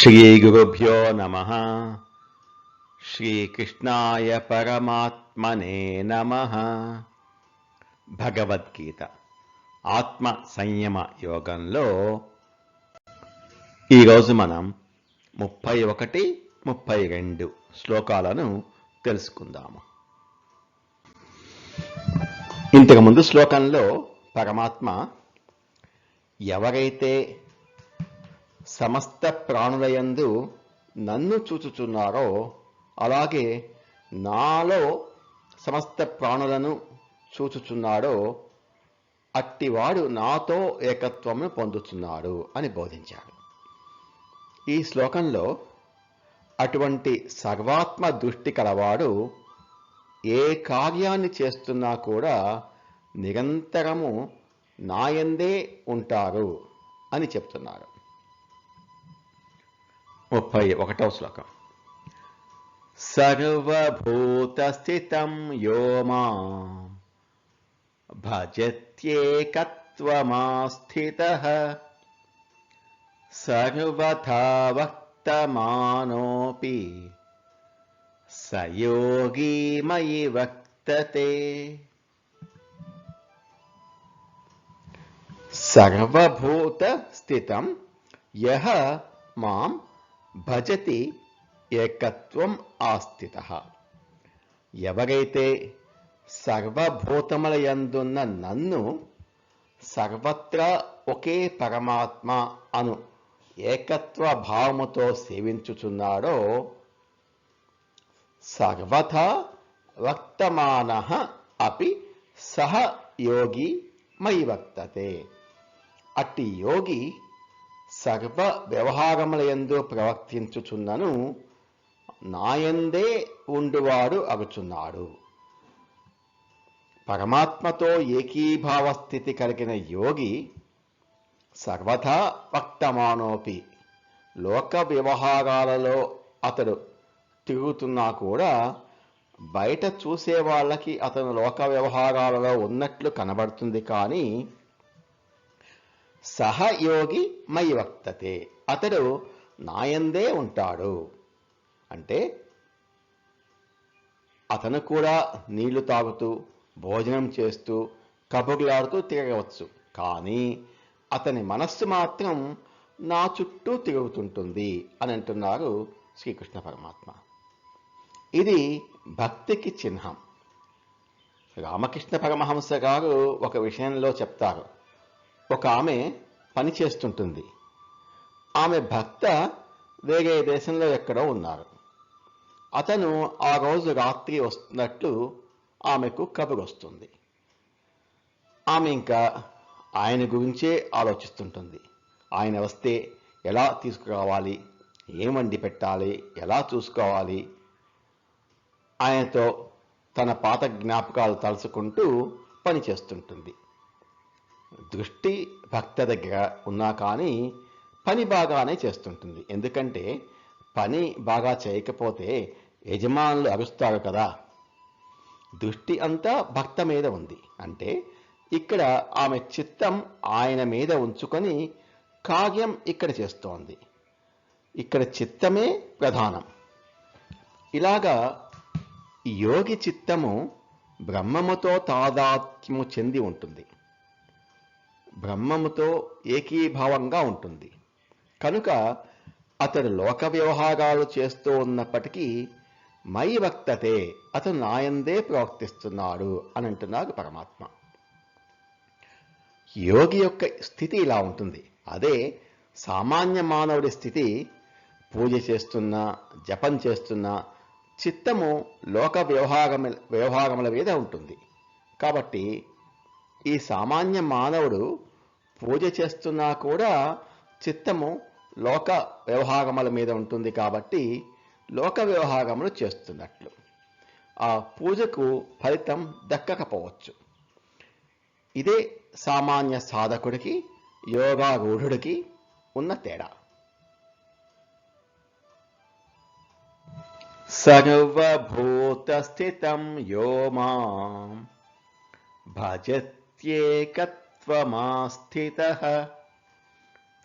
శ్రీ గురుభ్యో నమ శ్రీకృష్ణాయ పరమాత్మనే నమ భగవద్గీత ఆత్మ సంయమ యోగంలో ఈరోజు మనం ముప్పై ఒకటి ముప్పై రెండు శ్లోకాలను తెలుసుకుందాము. ఇంతకుముందు శ్లోకంలో పరమాత్మ ఎవరైతే సమస్త ప్రాణులయందు నన్ను చూచుచున్నారో అలాగే నాలో సమస్త ప్రాణులను చూచుచున్నాడో అట్టివాడు నాతో ఏకత్వమును పొందుతున్నాడు అని బోధించాడు. ఈ శ్లోకంలో అటువంటి సర్వాత్మ దృష్టి కలవాడు ఏ కార్యాన్ని చేస్తున్నా కూడా నిరంతరము నాయందే ఉంటారు అని చెప్తున్నారు. ముప్పై ఒకటవ శ్లోకం సర్వభూతస్థితం యో మా భజత్యేకత్వమాస్థిత సర్వథా వర్తమానోపి సయోగీ మయి వర్తతే సర్వభూత స్థితం యహ మాం భజతి ఏకత్వం ఆస్థిత. ఎవరైతే సర్వభూతముల యందున్న నన్ను సర్వత్రా ఒకే పరమాత్మ అను ఏకత్వ భావముతో సేవించుచున్నాడో సర్వథ వర్తమాన అపి సహ యోగి మై వర్తతే అట్టి యోగి సర్వ వ్యవహారములయందు ప్రవర్తించుచున్నను నాయందే ఉండువాడు అగుచున్నాడు. పరమాత్మతో ఏకీభావ స్థితి కలిగిన యోగి సర్వథా వర్తమానోపి లోక వ్యవహారాలలో అతడు తిరుగుతున్నా కూడా బయట చూసే వాళ్ళకి అతను లోక వ్యవహారాలలో ఉన్నట్లు కనబడుతుంది కానీ సహయోగి మయి వక్తతే అతడు నాయందే ఉంటాడు. అంటే అతను కూడా నీళ్ళు తాగుతూ భోజనం చేస్తూ కబుగులాడుతూ తిరగవచ్చు. కానీ అతని మనస్సు మాత్రం నా చుట్టూ తిరుగుతుంటుంది అని అంటున్నారు శ్రీకృష్ణ పరమాత్మ. ఇది భక్తికి చిహ్నం. రామకృష్ణ పరమహంస గారు ఒక విషయంలో చెప్తారు. ఒక ఆమె పని చేస్తుంటుంది. ఆమె భర్త వేరే దేశంలో ఎక్కడో ఉన్నారు. అతను ఆ రోజు రాత్రి వస్తున్నట్లు ఆమెకు కబురు వస్తుంది ఆమె ఇంకా ఆయన గురించే ఆలోచిస్తుంటుంది. ఆయన వస్తే ఎలా తీసుకురావాలి? ఏం వండి పెట్టాలి? ఎలా చూసుకోవాలి? ఆయనతో తన పాత జ్ఞాపకాలు తలుచుకుంటూ పనిచేస్తుంటుంది దృష్టి భక్త దగ్గర ఉన్నా కానీ పని బాగానే చేస్తుంటుంది. ఎందుకంటే పని బాగా చేయకపోతే యజమానులు అరుస్తారు కదా. దృష్టి అంతా భక్త మీద ఉంది. అంటే ఇక్కడ ఆమె చిత్తం ఆయన మీద ఉంచుకొని కార్యం ఇక్కడ చేస్తోంది. ఇక్కడ చిత్తమే ప్రధానం. ఇలాగా యోగి చిత్తము బ్రహ్మముతో తాదాత్మ్యము చెంది ఉంటుంది. బ్రహ్మముతో ఏకీభావంగా ఉంటుంది. కనుక అతడు లోక వ్యవహారాలు చేస్తూ ఉన్నప్పటికీ మై వక్తతే అతను నాయందే ప్రవర్తిస్తున్నాడు అని అంటున్నారు పరమాత్మ. యోగి యొక్క స్థితి ఇలా ఉంటుంది. అదే సామాన్య మానవుడి స్థితి. పూజ చేస్తున్నా జపం చేస్తున్నా చిత్తము లోక వ్యవహారము వ్యవహారముల మీద ఉంటుంది. కాబట్టి ఈ సామాన్య మానవుడు పూజ చేస్తున్నా కూడా చిత్తము లోక వ్యవహాగముల మీద ఉంటుంది కాబట్టి లోక వ్యవహాగములు చేస్తున్నట్లు. ఆ పూజకు ఫలితం దక్కకపోవచ్చు. ఇదే సామాన్య సాధకుడికి యోగాగూఢుడికి ఉన్న తేడా. సర్వభూతస్థితం యో మాం భజత్యేకత్వమాస్థిత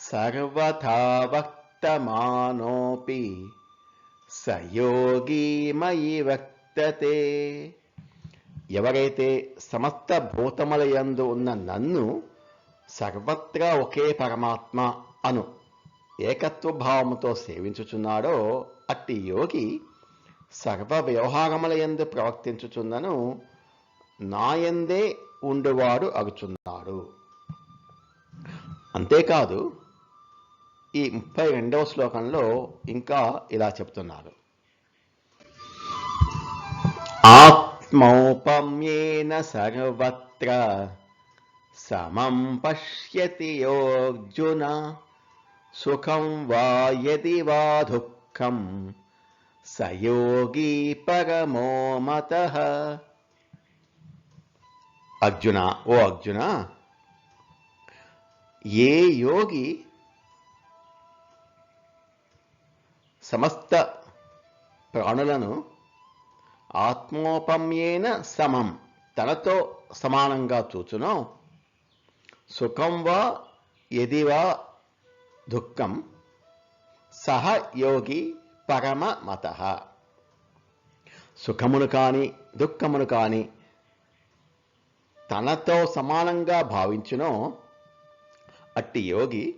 సర్వథా సర్వత్రవర్తమానోపి సయోగీ మయి ఎవరైతే సమస్త భూతముల యందు ఉన్న నన్ను సర్వత్రా ఒకే పరమాత్మ అను ఏకత్వ భావముతో సేవించుచున్నాడో అట్టి యోగి సర్వ వ్యవహారముల యందు ప్రవర్తించుచున్నను నాయందే ఉండేవాడు అగుచున్నాడు. అంతేకాదు ఈ ముప్పై రెండవ శ్లోకంలో ఇంకా ఇలా చెప్తున్నారు. ఆత్మౌపమ్యేన సర్వత్ర సమం పశ్యతి యోర్జున సుఖం వా యది వా దుఃఖం సయోగీ పరమో మత. అర్జున ఓ అర్జున ఏ యోగి సమస్త ప్రాణులను ఆత్మోపమ్యేన సమం తనతో సమానంగా చూచునో సుఖం వా ఎది వా దుఃఖం సహ యోగి పరమ మత. సుఖమును కాని దుఃఖమును కాని తనతో సమానంగా భావించునో అట్టి యోగి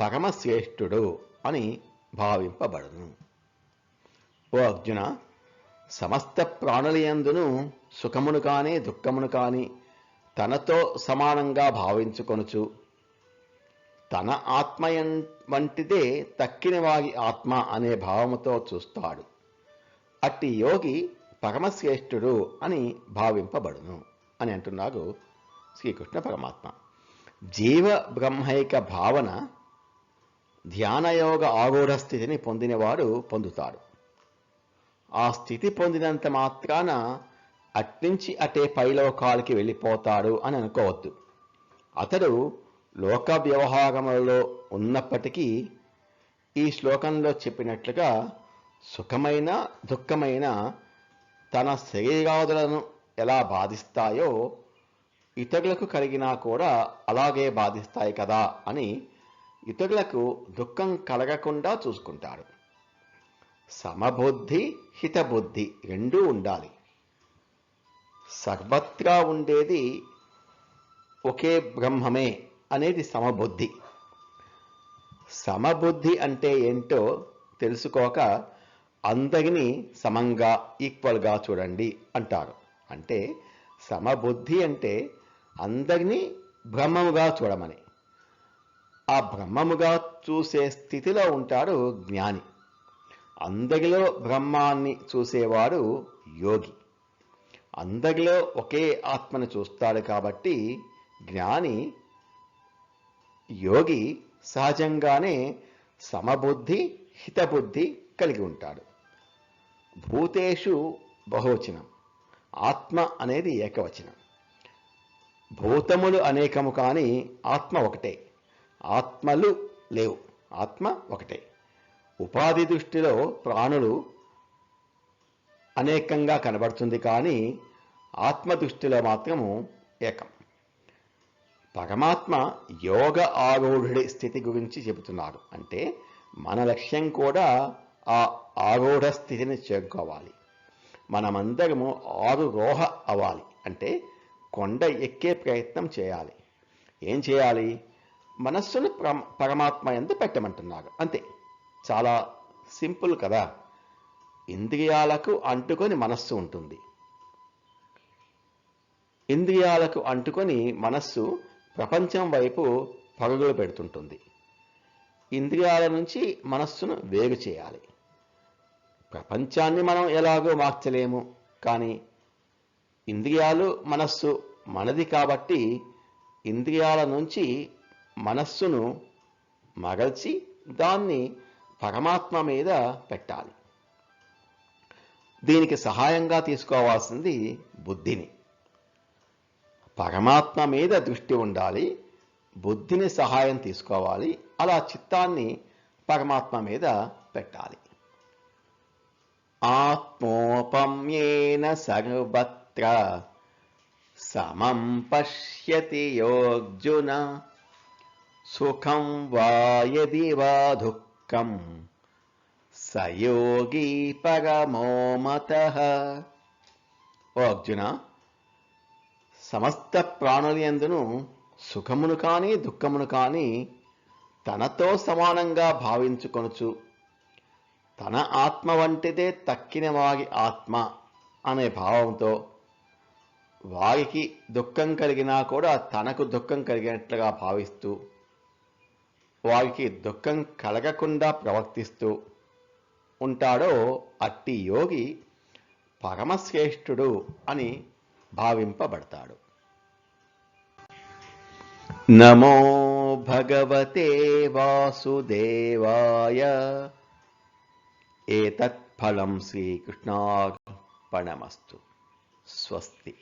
పరమశ్రేష్ఠుడు అని భావింపబడును. ఓ అర్జున సమస్త ప్రాణులయందును సుఖమును కానీ దుఃఖమును కానీ తనతో సమానంగా భావించుకొనుచు తన ఆత్మ వంటిదే తక్కిన వారి ఆత్మ అనే భావముతో చూస్తాడు. అట్టి యోగి పరమశ్రేష్ఠుడు అని భావింపబడును. అని అంటున్నారు శ్రీకృష్ణ పరమాత్మ. జీవ బ్రహ్మైక భావన ధ్యానయోగ ఆగూఢ స్థితిని పొందినవాడు పొందుతాడు. ఆ స్థితి పొందినంత మాత్రాన అట్నుంచి అటే పైలోకాలకి వెళ్ళిపోతాడు అని అనుకోవద్దు. అతడు లోక వ్యవహారములలో ఉన్నప్పటికీ ఈ శ్లోకంలో చెప్పినట్లుగా సుఖమైన దుఃఖమైన తన శరీరాదులను ఎలా బాధిస్తాయో ఇతరులకు కలిగినా కూడా అలాగే బాధిస్తాయి కదా అని ఇతరులకు దుఃఖం కలగకుండా చూసుకుంటాడు. సమబుద్ధి హితబుద్ధి రెండూ ఉండాలి. సర్వత్రా ఉండేది ఒకే బ్రహ్మమే అనేది సమబుద్ధి. సమబుద్ధి అంటే ఏంటో తెలుసుకోక అందరినీ సమంగా ఈక్వల్గా చూడండి అంటారు. అంటే సమబుద్ధి అంటే అందరినీ బ్రహ్మముగా చూడమని. ఆ బ్రహ్మముగా చూసే స్థితిలో ఉంటాడు జ్ఞాని. అందరిలో బ్రహ్మాన్ని చూసేవాడు యోగి. అందరిలో ఒకే ఆత్మను చూస్తాడు కాబట్టి జ్ఞాని యోగి సహజంగానే సమబుద్ధి హితబుద్ధి కలిగి ఉంటాడు. భూతేషు బహువచనం. ఆత్మ అనేది ఏకవచనం. భూతములు అనేకము కానీ ఆత్మ ఒకటే. ఆత్మలు లేవు. ఆత్మ ఒకటే. ఉపాధి దృష్టిలో ప్రాణులు అనేకంగా కనబడుతుంది కానీ ఆత్మ దృష్టిలో మాత్రము ఏకం. పరమాత్మ యోగ ఆరూఢుడి స్థితి గురించి చెబుతున్నారు. అంటే మన లక్ష్యం కూడా ఆ ఆరూఢ స్థితిని చేరుకోవాలి. మనమందరము ఆరు రోహ అవ్వాలి. అంటే కొండ ఎక్కే ప్రయత్నం చేయాలి. ఏం చేయాలి? మనస్సును పరమాత్మ ఎందు పెట్టమంటున్నారు. అంతే. చాలా సింపుల్ కదా. ఇంద్రియాలకు అంటుకొని మనస్సు ఉంటుంది. ఇంద్రియాలకు అంటుకొని మనస్సు ప్రపంచం వైపు పరుగులు పెడుతుంటుంది. ఇంద్రియాల నుంచి మనస్సును వేరు చేయాలి. ప్రపంచాన్ని మనం ఎలాగో మార్చలేము కానీ ఇంద్రియాలు మనస్సు మనది కాబట్టి ఇంద్రియాల నుంచి మనస్సును మగల్చి దాన్ని పరమాత్మ మీద పెట్టాలి. దీనికి సహాయంగా తీసుకోవాల్సింది బుద్ధిని. పరమాత్మ మీద దృష్టి ఉండాలి బుద్ధిని సహాయం తీసుకోవాలి అలా చిత్తాన్ని పరమాత్మ మీద పెట్టాలి. ఆత్మోపమ్యేన సర్వత్ర సమం పశ్యతి యోర్జున సుఖం వా యది వా దుఃఖం దుఃఖం సయోగి పరమో మత ఓ అర్జున సమస్త ప్రాణులందును సుఖమును కానీ దుఃఖమును కానీ తనతో సమానంగా భావించుకొనుచు తన ఆత్మ వంటిదే తక్కిన వారి ఆత్మ అనే భావంతో వారికి దుఃఖం కలిగినా కూడా తనకు దుఃఖం కలిగినట్లుగా భావిస్తూ వారికి దుఃఖం కలగకుండా ప్రవర్తిస్తూ ఉంటాడో అట్టి యోగి పరమశ్రేష్ఠుడు అని భావింపబడతాడు. నమో భగవతే వాసుదేవాయ ఏతత్ఫలం శ్రీకృష్ణార్పణమస్తు స్వస్తి